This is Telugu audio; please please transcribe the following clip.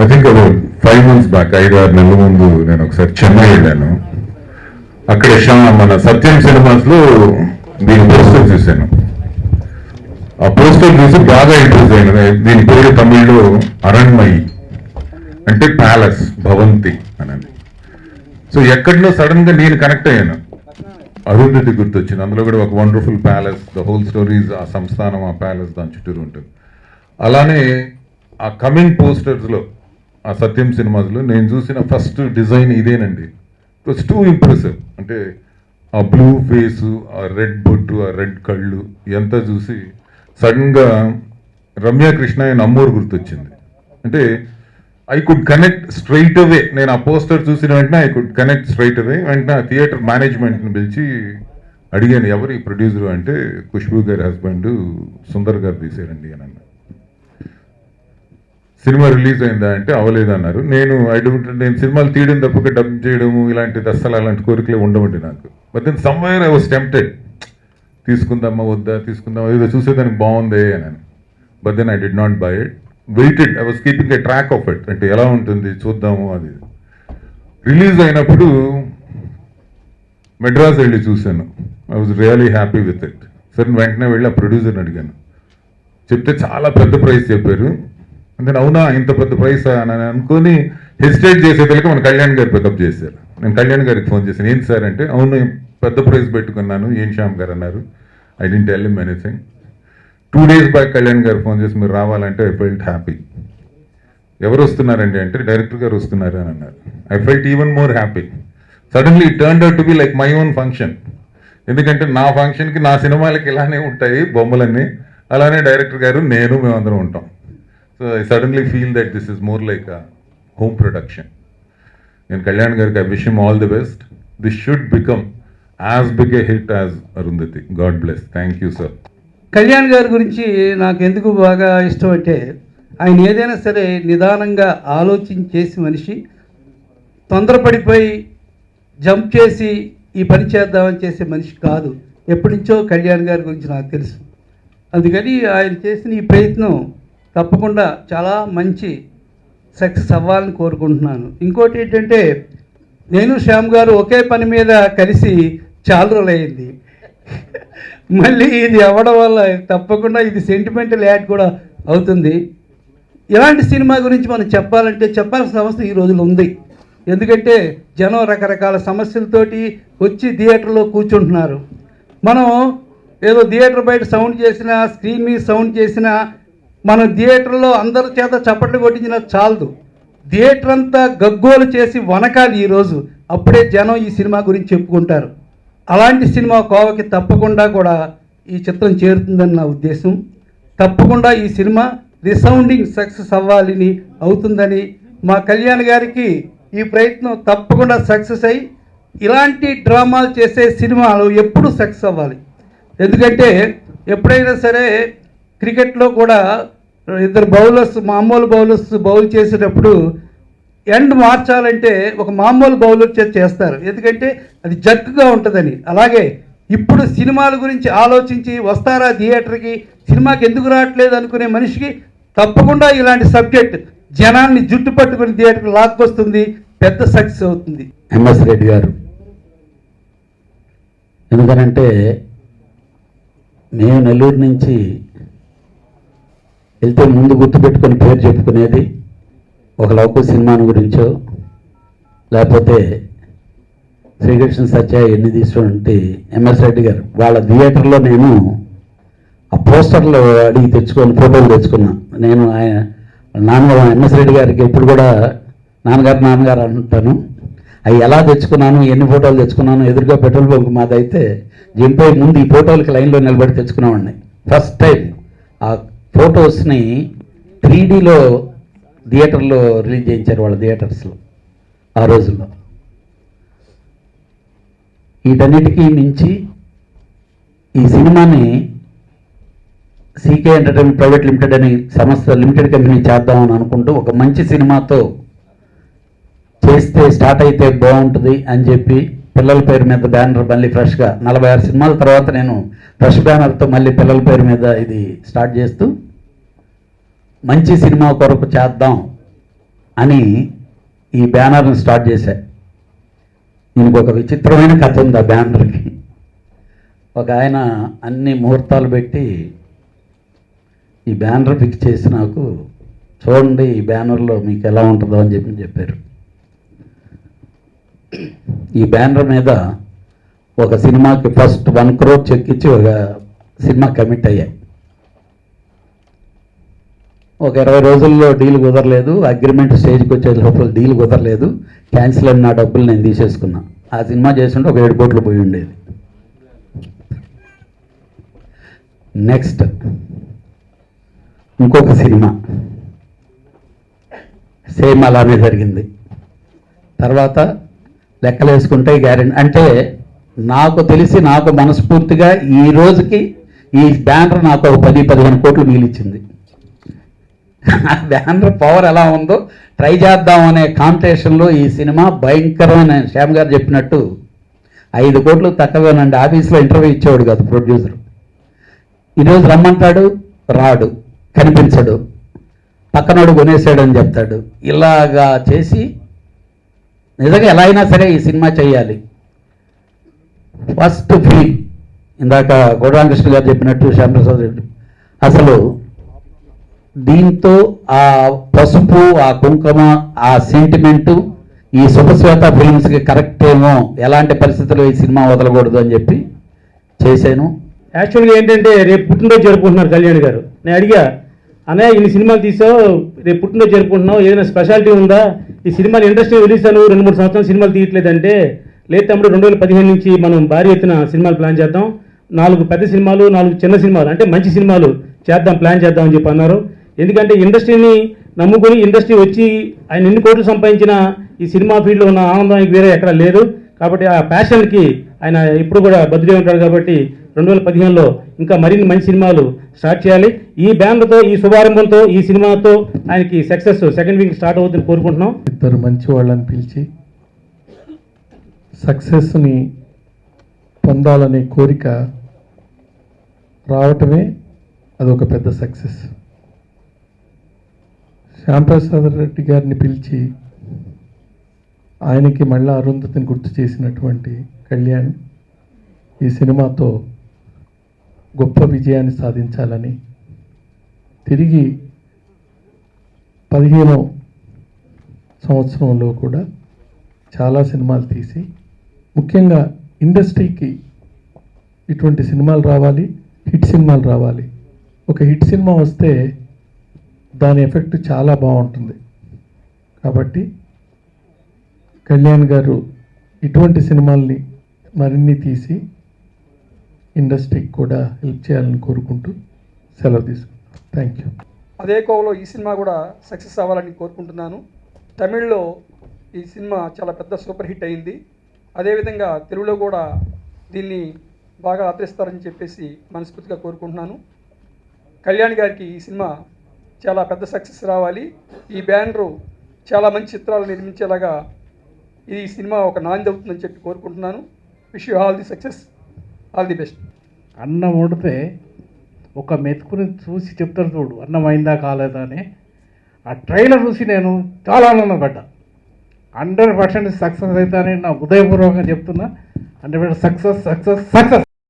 I think about five months back ఐదు ఆరు నెలల ముందు నేను ఒకసారి చెన్నై వెళ్ళాను. అక్కడ మన సత్యం సినిమాస్లో దీని పోస్టర్ చూశాను. ఆ పోస్టర్ చూసి బాగా ఇంట్రెస్ట్ అయిన దీని పేరు తమిళ్ళో అరణ్మయి అంటే ప్యాలెస్ భవంతి అనేది సో ఎక్కడో సడన్గా నేను కనెక్ట్ అయ్యాను. అరుంధతి గుర్తొచ్చింది. అందులో కూడా ఒక wonderful palace the whole stories ఆ సంస్థానం ఆ ప్యాలెస్ దాని చుట్టూరు ఉంటుంది. అలానే ఆ కమింగ్ పోస్టర్స్లో ఆ సత్యం సినిమాస్లో నేను చూసిన ఫస్ట్ డిజైన్ ఇదేనండి. ఇట్ వాస్ టూ ఇంప్రెసివ్ అంటే ఆ బ్లూ ఫేసు ఆ రెడ్ బొట్టు ఆ రెడ్ కళ్ళు ఎంత చూసి సడన్గా రమ్యాకృష్ణ రమ్య కృష్ణ ఆయన అమ్మోరు గుర్తొచ్చింది. అంటే I could connect straight away నేను ఆ పోస్టర్ చూసిన వెంటనే I could connect straight away వెంటనే ఆ థియేటర్ మేనేజ్మెంట్ని పిలిచి అడిగాను ఎవరు ఈ ప్రొడ్యూసర్ అంటే ఖుష్బూ గారి హస్బెండ్ సుందర్ గారు తీసారండి అని అన్నాను సినిమా రిలీజ్ అయిందా అంటే అవ్వలేదు అన్నారు నేను ఐ డోంట్ నేను సినిమాలు తీయడం తప్పక డబ్ చేయడము ఇలాంటి అస్సలు అలాంటి కోరికలే ఉండవండి నాకు. But then somewhere I was tempted తీసుకుందామా వద్దా తీసుకుందామా ఏదో చూసేదానికి బాగుంది అని. But then I did not buy it waited I was keeping a track of it అంటే ఎలా ఉంటుంది చూద్దాము అది. రిలీజ్ అయినప్పుడు మెడ్రాస్ వెళ్ళి చూశాను. I was really happy with it సరే వెంటనే వెళ్ళి ఆ ప్రొడ్యూసర్ని అడిగాను. చెప్తే చాలా పెద్ద ప్రైస్ చెప్పారు. అందుకని అవునా ఇంత పెద్ద ప్రైస్ అని అనుకొని హెసిటేట్ చేసేదానికి మన కళ్యాణ్ గారు పికప్ చేశారు. నేను కళ్యాణ్ గారికి ఫోన్ చేశాను. ఏంటి సార్ అంటే అవును పెద్ద ప్రైస్ పెట్టుకున్నాను. ఏం శ్యామ్ గారు అన్నారు. I didn't tell anything two days back Kalyan garu phone చేసి మీరు రావాలంటే ఐ ఫెల్ట్ హ్యాపీ ఎవరు వస్తున్నారండి అంటే డైరెక్టర్ గారు వస్తున్నారు అని అన్నారు. I felt even more happy suddenly turn out to be like my own function ఎందుకంటే నా ఫంక్షన్కి నా సినిమాలకి ఇలానే ఉంటాయి బొమ్మలన్నీ. అలానే డైరెక్టర్ గారు నేను మేమందరం ఉంటాం. So I suddenly feel that this is more like a home production నేను కళ్యాణ్ గారికి I wish all the best this should become as big a hit as Arundhati God bless thank you sir Kalyan గారి గురించి నాకు ఎందుకు బాగా ఇష్టం అంటే ఆయన ఏదైనా సరే నిదానంగా ఆలోచన చేసి మనిషి తొందరపడిపోయి జంప్ చేసి ఈ పని చేద్దామని చేసే మనిషి కాదు. ఎప్పటి నుంచో కళ్యాణ్ గారి గురించి నాకు తెలుసు. అందుకని ఆయన చేసిన ఈ ప్రయత్నం తప్పకుండా చాలా మంచి సక్సెస్ అవ్వాలని కోరుకుంటున్నాను. ఇంకోటి ఏంటంటే నేను శ్యామ్ గారు ఒకే పని మీద కలిసి చాలా రోజులైంది మళ్ళీ ఇది అవ్వడం వల్ల తప్పకుండా ఇది సెంటిమెంటల్ యాడ్ కూడా అవుతుంది. ఇలాంటి సినిమా గురించి మనం చెప్పాలంటే చెప్పాల్సిన అవసరం ఈ రోజులు ఉంది. ఎందుకంటే జనం రకరకాల సమస్యలతోటి వచ్చి థియేటర్లో కూర్చుంటున్నారు. మనం ఏదో థియేటర్ బయట సౌండ్ చేసినా స్క్రీన్ మీద సౌండ్ చేసినా మనం థియేటర్లో అందరి చేత చప్పట్లు కొట్టించిన చాలదు. థియేటర్ అంతా గగ్గోలు చేసి వనకాలి ఈరోజు అప్పుడే జనం ఈ సినిమా గురించి చెప్పుకుంటారు. అలాంటి సినిమా కోవకి తప్పకుండా కూడా ఈ చిత్రం చేరుతుందని నా ఉద్దేశం. తప్పకుండా ఈ సినిమా రిసౌండింగ్ సక్సెస్ అవ్వాలని అవుతుందని మా కళ్యాణ్ గారికి ఈ ప్రయత్నం తప్పకుండా సక్సెస్ అయ్యి ఇలాంటి డ్రామాలు చేసే సినిమాలు ఎప్పుడు సక్సెస్ అవ్వాలి. ఎందుకంటే ఎప్పుడైనా సరే క్రికెట్లో కూడా ఇద్దరు బౌలర్స్ మామూలు బౌలర్స్ బౌల్ చేసేటప్పుడు ఎండ్ మార్చాలంటే ఒక మామూలు బౌలర్ చేత చేస్తారు. ఎందుకంటే అది జగ్గుగా ఉంటుందని. అలాగే ఇప్పుడు సినిమాల గురించి ఆలోచించి వస్తారా థియేటర్కి సినిమాకి ఎందుకు రావట్లేదు అనుకునే మనిషికి తప్పకుండా ఇలాంటి సబ్జెక్ట్ జనాన్ని జుట్టు పట్టుకుని థియేటర్కి లాక్కొస్తుంది పెద్ద సక్సెస్ అవుతుంది. ఎంఎస్ రెడ్డి గారు ఎందుకనంటే మేము నెల్లూరు నుంచి వెళ్తే ముందు గుర్తుపెట్టుకొని పేరు చెప్పుకునేది ఒక లౌక సినిమాను గురించో లేకపోతే శ్రీకృష్ణ సత్య ఎన్ని తీసుకున్నటువంటి ఎంఎస్ రెడ్డి గారు. వాళ్ళ థియేటర్లో నేను ఆ పోస్టర్లు అడిగి తెచ్చుకొని ఫోటోలు తెచ్చుకున్నా. నేను ఆయన నాన్నగారు ఎంఎస్ రెడ్డి గారికి ఎప్పుడు కూడా నాన్నగారు నాన్నగారు అంటాను అవి ఎలా తెచ్చుకున్నాను ఎన్ని ఫోటోలు తెచ్చుకున్నాను ఎదురుగా పెట్రోల్ బంక్ మాదైతే జింపోయి ముందు ఈ ఫోటోలకి లైన్లో నిలబడి తెచ్చుకున్నామండి ఫస్ట్ టైం ఆ ఫొటోస్ని త్రీడీలో థియేటర్లో రిలీజ్ చేయించారు వాళ్ళ థియేటర్స్లో ఆ రోజుల్లో. వీటన్నిటికీ మించి ఈ సినిమాని సీకే ఎంటర్టైన్మెంట్ ప్రైవేట్ లిమిటెడ్ అనే సంస్థ లిమిటెడ్ కంపెనీ చేద్దామని అనుకుంటూ ఒక మంచి సినిమాతో చేస్తే స్టార్ట్ అయితే బాగుంటుంది అని చెప్పి పిల్లల పేరు మీద బ్యానర్ మళ్ళీ ఫ్రెష్గా నలభై ఆరు సినిమాల తర్వాత నేను ఫ్రెష్ బ్యానర్తో మళ్ళీ పిల్లల పేరు మీద ఇది స్టార్ట్ చేస్తూ మంచి సినిమా కొరకు చేద్దాం అని ఈ బ్యానర్ని స్టార్ట్ చేశా. దీనికి ఒక విచిత్రమైన కథ ఉంది ఆ బ్యానర్కి. ఒక ఆయన అన్ని ముహూర్తాలు పెట్టి ఈ బ్యానర్ ఫిక్స్ చేసి నాకు చూడండి ఈ బ్యానర్లో మీకు ఎలా ఉంటుందో అని చెప్పి చెప్పారు. ఈ బ్యానర్ మీద ఒక సినిమాకి ఫస్ట్ వన్ క్రోర్ చెక్ ఇచ్చి ఒక సినిమా కమిట్ అయ్యాయి. ఒక ఇరవై రోజుల్లో డీల్ కుదరలేదు. అగ్రిమెంట్ స్టేజ్కి వచ్చే లోపల డీల్ కుదరలేదు. క్యాన్సిల్ అయిన నా డబ్బులు నేను తీసేసుకున్నా. ఆ సినిమా చేస్తుంటే ఒక ఏడు కోట్లు పోయి ఉండేది. నెక్స్ట్. ఇంకొక సినిమా. సేమ్ అలానే జరిగింది. తర్వాత లెక్కలు వేసుకుంటే గ్యారెంటీ అంటే నాకు తెలిసి నాకు మనస్ఫూర్తిగా ఈ రోజుకి ఈ బ్యానర్ నాకు ఒక పది పదిహేను కోట్లు మిగిలిచ్చింది ఆ బ్యానర్ పవర్ ఎలా ఉందో ట్రై చేద్దాం అనే కాంపిటీషన్లో ఈ సినిమా భయంకరమైన శ్యామ్ గారు చెప్పినట్టు ఐదు కోట్లు తక్కువేనండి. ఆఫీస్లో ఇంటర్వ్యూ ఇచ్చేవాడు కాదు ప్రొడ్యూసర్ ఈరోజు రమ్మంటాడు రాడు కనిపించడు పక్కనోడు కొనేసాడు అని చెప్తాడు. ఇలాగా చేసి నిజంగా ఎలా అయినా సరే ఈ సినిమా చేయాలి. First film. ఇందాక గోడరామకృష్ణ గారు చెప్పినట్టు శ్యామప్రసాద్ రెడ్డి అసలు దీంతో ఆ పసుపు ఆ కుంకుమ ఆ సెంటిమెంటు ఈ శుభశ్వేత ఫిలిమ్స్కి కరెక్ట్ ఏమో ఎలాంటి పరిస్థితుల్లో ఈ సినిమా వదలకూడదు అని చెప్పి చేశాను. యాక్చువల్గా ఏంటంటే రేపు పుట్టినరోజు జరుపుకుంటున్నారు కళ్యాణ్ గారు. నేను అడిగా అన్నయ్య ఇన్ని సినిమాలు తీసావు రేపు పుట్టినరోజు జరుపుకుంటున్నావు ఏదైనా స్పెషాలిటీ ఉందా? ఈ సినిమాలు ఇండస్ట్రీ వదిలేసాను రెండు మూడు సంవత్సరాలు సినిమాలు తీయట్లేదంటే లేదు తమ్ముడు రెండు వేల పదిహేను నుంచి మనం భారీ ఎత్తున సినిమాలు ప్లాన్ చేద్దాం. నాలుగు పెద్ద సినిమాలు నాలుగు చిన్న సినిమాలు అంటే మంచి సినిమాలు చేద్దాం ప్లాన్ చేద్దాం అని చెప్పి అన్నారు. ఎందుకంటే ఇండస్ట్రీని నమ్ముకుని ఇండస్ట్రీ వచ్చి ఆయన ఎన్ని కోట్లు సంపాదించిన ఈ సినిమా ఫీల్డ్లో ఉన్న ఆనందం ఆనందానికి వేరే ఎక్కడ లేదు. కాబట్టి ఆ ప్యాషన్కి ఆయన ఇప్పుడు కూడా బదిలీ ఉంటాడు కాబట్టి రెండు వేల పదిహేనులో ఇంకా మరిన్ని మంచి సినిమాలు స్టార్ట్ చేయాలి. ఈ బ్యాన్లతో ఈ శుభారంభంతో ఈ సినిమాతో ఆయనకి సక్సెస్ సెకండ్ వీక్ స్టార్ట్ అవుతుందని కోరుకుంటున్నాం. ఇద్దరు మంచి వాళ్ళని పిలిచి సక్సెస్ని పొందాలనే కోరిక రావటమే అదొక పెద్ద సక్సెస్. శ్యాంప్రసాద్ రెడ్డి గారిని పిలిచి ఆయనకి మళ్ళా అరుంధతిని గుర్తు చేసినటువంటి కళ్యాణ్ ఈ సినిమాతో గొప్ప విజయాన్ని సాధించాలని తిరిగి పదిహేనో సంవత్సరంలో కూడా చాలా సినిమాలు తీసి ముఖ్యంగా ఇండస్ట్రీకి ఇటువంటి సినిమాలు రావాలి హిట్ సినిమాలు రావాలి. ఒక హిట్ సినిమా వస్తే దాని ఎఫెక్ట్ చాలా బాగుంటుంది. కాబట్టి కళ్యాణ్ గారు ఇటువంటి సినిమాల్ని మరిన్ని తీసి ఇండస్ట్రీకి కూడా హెల్ప్ చేయాలని కోరుకుంటూ సెలవు తీసుకుంటాను థ్యాంక్ యూ. అదే కోవలో ఈ సినిమా కూడా సక్సెస్ అవ్వాలని కోరుకుంటున్నాను. తమిళ్ళో ఈ సినిమా చాలా పెద్ద సూపర్ హిట్ అయింది. అదేవిధంగా తెలుగులో కూడా దీన్ని బాగా ఆదరిస్తారని చెప్పేసి మనస్ఫూర్తిగా కోరుకుంటున్నాను. కళ్యాణ్ గారికి ఈ సినిమా చాలా పెద్ద సక్సెస్ రావాలి. ఈ బ్యానరు చాలా మంచి చిత్రాలు నిర్మించేలాగా ఈ సినిమా ఒక నాంది అవుతుందని చెప్పి కోరుకుంటున్నాను. Wish you all the success all the best అన్నం వండితే ఒక మెతుకుని చూసి చెప్తారు చూడు అన్నం అయిందా కాలేదా అని. ఆ ట్రైలర్ చూసి నేను చాలా ఆనందపడ్డా హండ్రెడ్ పర్సెంట్ సక్సెస్ అవుతానని నా ఉదయపూర్వకంగా చెప్తున్నా. Hundred percent success success success.